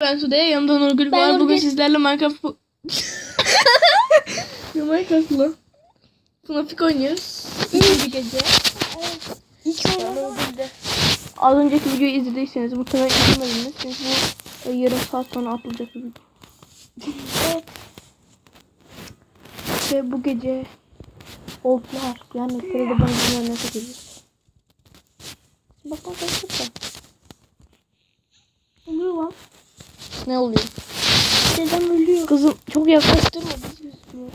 Ben Sude, yanımda Nurgül Ben var. Bugün Nurgül. sizlerle Minecraft... Minecraft'la. Funafik oynuyoruz. İkinci gece. İlk sonra Az önceki videoyu izlediyseniz muhtemelen izlemediniz. Çünkü bu e, yarım saat sonra atılacak bir video. Evet. Ve bu gece Oldlar yani dinleyen nefret ediyor. Bak bak bak bak. Oluyor lan. Ne oluyor? dedem ölüyor. Kızım çok yaklaştırma biz gözükmüyoruz.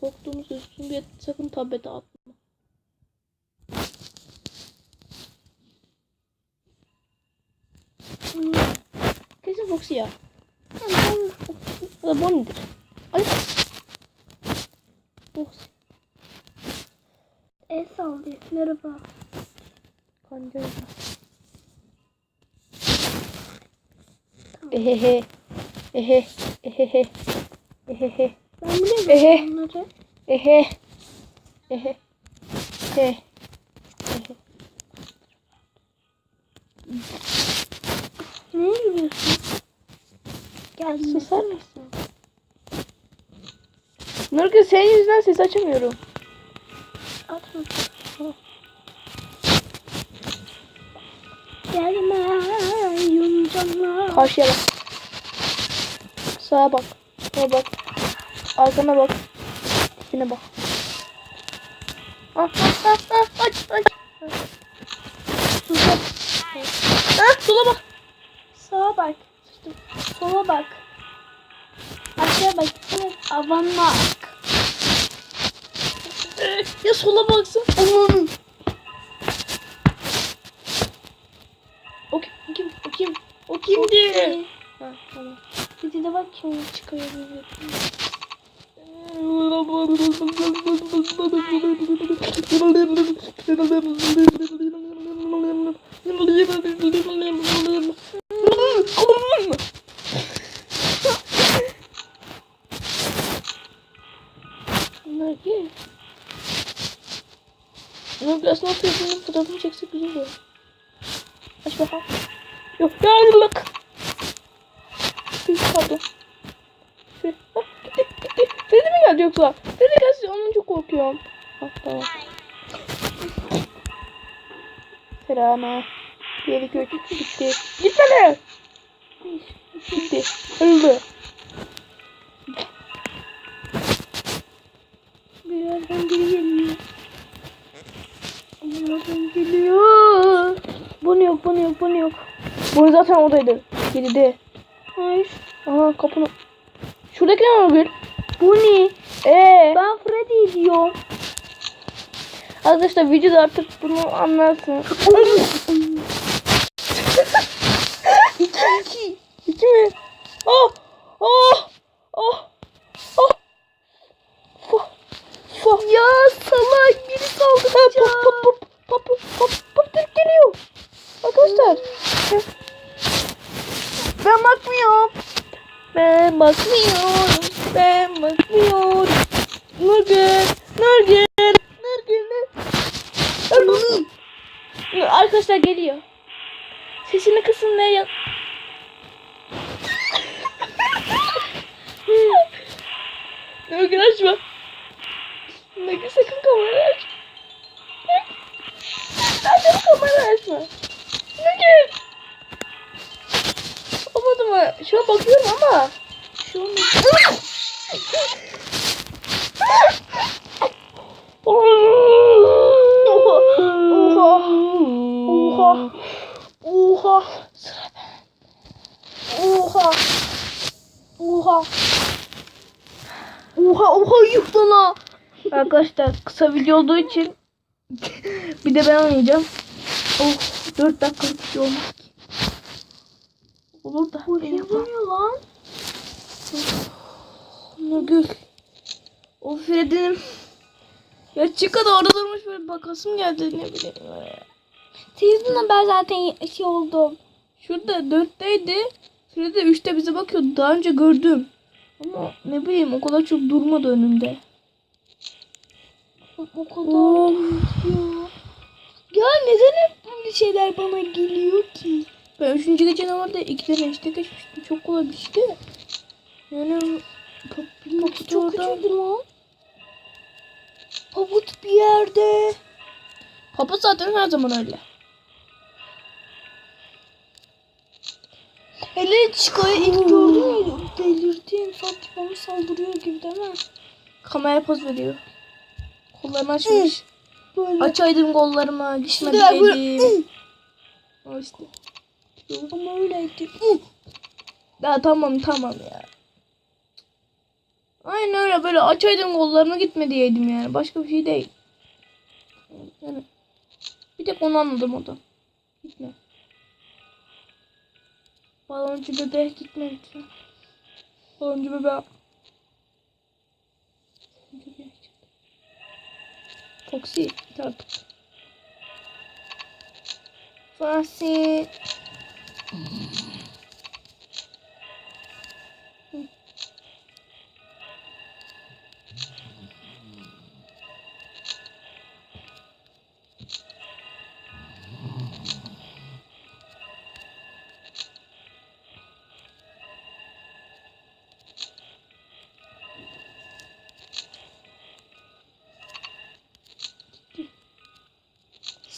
Korktuğumuz gözüksün diye sakın tablete atma. Hmm. Kesin Foxy ya. Ya Bonnie'dir. Ay. Foxy. El sallıyor. Merhaba. Kanca. Ehehe. Ehe. Ehehe. Ehehe. Ben biliyorum Ehe. bunları. Ehe. Ehe. Ehe. Ne yürüyorsun? Gel Susar mısın? Nurgül senin yüzünden ses açamıyorum. Atma. Gelme. Karşıya bak. Sağa bak. Sağa bak. Arkana bak. Tipine bak. Ah ah ah ah aç aç. Sola, Ah sola bak. sağa bak. Sola bak. Aşağı bak. Bak. Ya sola baksın. Aman. Bir de bak kim çıkıyor. Bunlar ki. Bunlar biraz ne yapıyor? Fotoğrafını çeksek güzel olur. Aç bakalım. Yok yarlık. Pardon. Şey, ah, gitti gitti. Dedi mi geldi yoksa? Dedi gelsin onun çok korkuyorum. Ah tamam. Serana. Bir iki üç gitti. Gitmedi. Gitti. Öldü. Bir yerden biri geliyor. Bir yerden geliyor. Bunu yok bunu yok bunu yok. Bunu zaten oradaydı. Geride. Hayır. Aha kapını. Şuradaki ne Nurgül? Bu ne? Eee. Ben Freddy diyorum. Arkadaşlar videoda artık bunu anlarsın. İki iki. İki mi? Oh! Oh! Oh! Oh! Fuh! Fuh! Ya salak biri Pop saldıracak. pop pop pop pop pop pop Türk geliyor. Arkadaşlar. Ben bakmıyorum. Ben bakmıyorum. Ben bakmıyorum. Nurgül. Nurgül. Nurgül. Nurgül. Arkadaşlar geliyor. Sesini kısın ve ya... Nurgül açma. Nurgül sakın kamerayı açma. Zaten kamera açma. Nurgül. Mı? Şu an bakıyorum ama. Şu an Oha. Oha. Oha. Sıra Oha. Oha. Oha oha yuh sana. Arkadaşlar kısa video olduğu için bir de ben oynayacağım. Oh 4 dakikalık bir şey olmaz ki. Olur da. Yaparım. vuruyor lan? Nurgül. O Freddy'nin ya çıka da orada durmuş böyle bakasım geldi ne bileyim. ya. Season'da ben zaten şey oldum. Şurada dörtteydi. Freddy üçte bize bakıyordu. Daha önce gördüm. Ama ne bileyim o kadar çok durmadı önümde. O kadar Of. ya. Ya neden hep böyle şeyler bana geliyor ki? Ben üçüncü gece orada iki tane işte geçmiştim. Çok kolay bir şeydi. Yani pop, Çok kötüydü lan. Pabut bir yerde. Papa zaten her zaman öyle. Hele çıkıyor ilk gördün mü? Delirdim. Sanki bana saldırıyor gibi değil mi? Kamera poz veriyor. Kollarını açmış. Böyle. Açaydım kollarımı. İşte böyle. Al işte. Ama öyleydi. Ya tamam tamam ya. Aynen öyle böyle açaydım kollarını gitme diyeydim yani. Başka bir şey değil. Yani bir tek onu anladım o da. Gitme. Baloncu bebe gitme lütfen. Baloncu bebe. Baloncu bebe. Foxy. Foxy.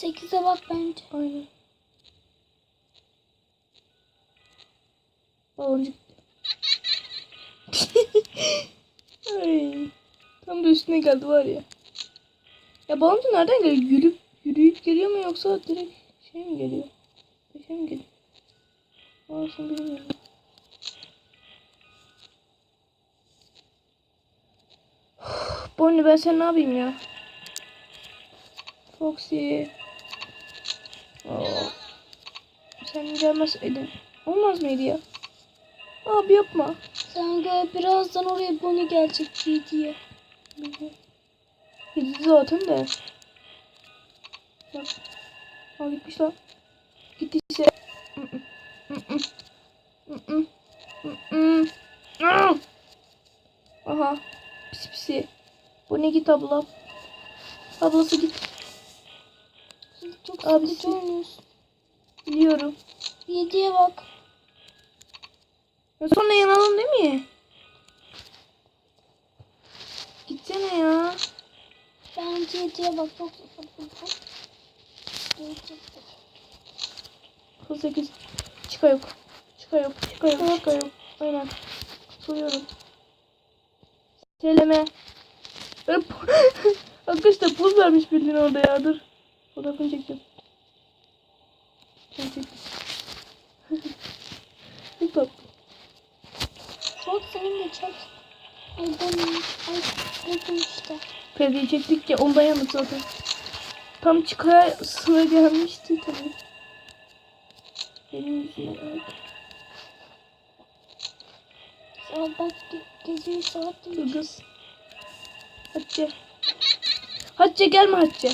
Sekize bak bence. Aynen. Baloncuk. Ay. Tam da üstüne geldi var ya. Ya baloncu nereden geliyor? Yürüyüp, yürüyüp geliyor mu yoksa direkt şey mi geliyor? Şey mi geliyor? Orasını bilmiyorum. Bonnie ben sen ne yapayım ya? Foxy. Oo. Sen gelmeseydin. Olmaz mıydı ya? Abi yapma. Sen gel birazdan oraya Bonnie gelecek diye. Gitti zaten de. Bak. Aa gitmiş lan. Gittiyse. Aha. Pis pisi. Bu ne git abla. Ablası git. Abisi. oynuyorsun. Biliyorum. Yediye bak. Ya sonra yanalım değil mi? Gitsene ya. Bence yediye bak. Çok. Kız 8. Çıka yok. Çıka yok. Çıka yok. Çıka yok. Aynen. Soruyorum. Seleme. Arkadaşlar poz vermiş bildiğin orada ya. Dur. Fotoğrafını çekeceğim. Ben bak. Çok senin de çek. Ay Bonnie. Ay buldum işte. Perdeyi çektik ya ondan yandık zaten. Tam çıkaya sıra gelmişti tabii. Benim yüzümden. Saat bak ge- geceyi saat Dur kız. Hatice. Hatice gelme Hatice.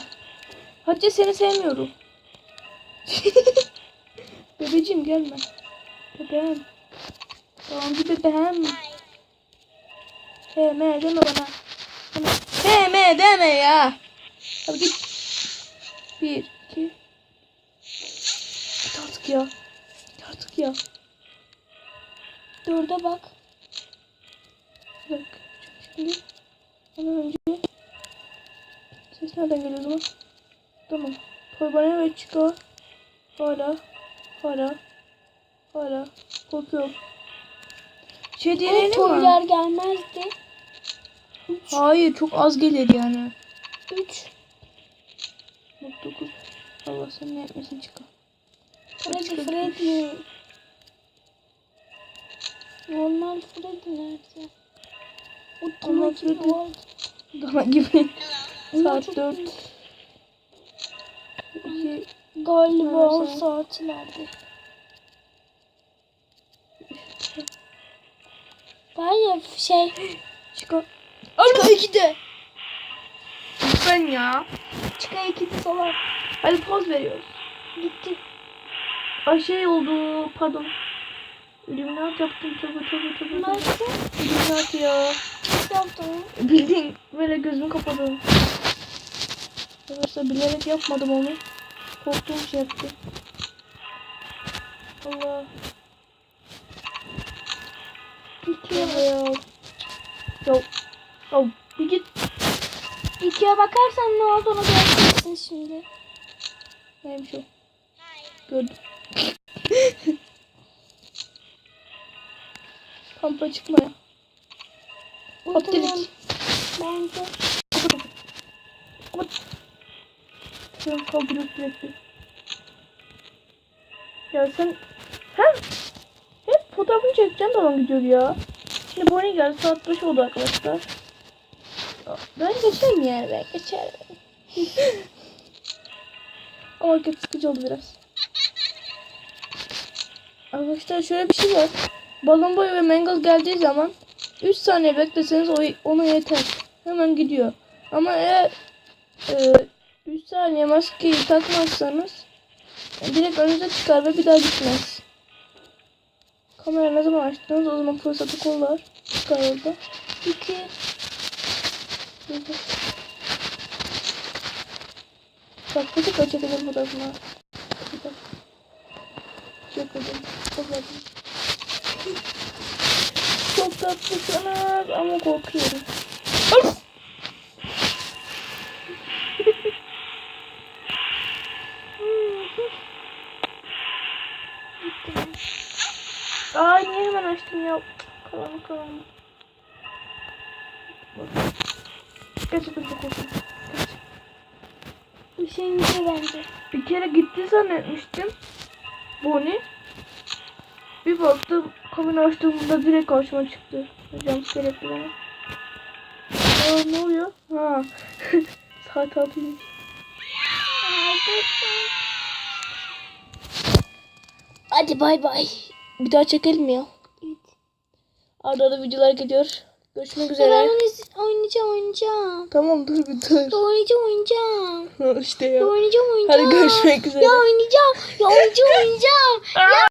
Hatice seni sevmiyorum. Bebeciğim gelme. Bebeğim. Bir bebeğim. Heme deme bana. Heme, Heme deme ya. Hadi git. Bir, iki. Git artık ya. Git artık ya. Dörde bak. Dakika. Şimdi ondan önce ses nereden geliyor o zaman? Tamam. Torbana ve çıkar. Hala. Hala. Hala. Korkuyorum. Şey diyelim mi? toylar gelmezdi. Hayır çok az gelir yani. Üç. Bak 9. Allah seni etmesin çıkar. Freddy. Freddy. Normal Freddy nerede? O. Freddy vardı. Daha gibi. Saat çok 4. büyük. 2. Galiba o saatlerde. Ya şey. Çıkar. Çıkar ikide. Lütfen ya. Çıkar ikide salak. Hadi poz veriyoruz. Gitti. Ay şey oldu. Pardon. Illuminati yaptım. Tabi tabi tabi. Nasıl? Illuminati ya. Nasıl yaptın? Bildiğin böyle gözümü kapadım. Arkadaşlar bilerek yapmadım onu. Şey yaptı. Allah. İkiye, ya. Ya. Ya bir git. ikiye bakarsan ne olduğunu göreceksin şimdi. Neymiş o? Gördüm. Kampa çıkmaya. Hop Tamam. dedik. Bence. Sen kaldırıyor sürekli. Ya sen hem hep fotoğrafını çekeceğim zaman gidiyor ya. Şimdi Bonnie geldi saat 5 oldu arkadaşlar. Ben geçerim yani ben geçerim. Ama kötü sıkıcı oldu biraz. Arkadaşlar şöyle bir şey var. Balon boyu ve mangle geldiği zaman 3 saniye bekleseniz ona yeter. Hemen gidiyor. Ama eğer e, 3 saniye maskeyi takmazsanız e, direkt önünüze çıkar ve bir daha gitmez. Kamera ne zaman açtınız o zaman fırsatı kollar. Çıkar orada. Bak bu da kaçabilir fotoğrafına. Burada. Çok ödüm. Çok ödüm. Çok tatlısınız ama korkuyorum. Of! Aa niye hemen açtım ya? Karanlık karanlık. Gerçekten çok korktum. Hüseyin iki bence. Bir kere gitti zannetmiştim. Bonnie. Bir baktım kapını açtığımda direkt karşıma çıktı. Hocam sürekli bana. Aa ne oluyor? Ha. Saat altıymış. Hadi bay bay. Bir daha çekelim ya. Evet. Arada arada videolar geliyor. Görüşmek Ben üzere. onu iz- oynayacağım oynayacağım. Tamam dur bir dur. Oynayacağım oynayacağım. işte ya. Oynayacağım oynayacağım. Hadi görüşmek üzere. Ya oynayacağım. Ya oynayacağım oynayacağım. Ya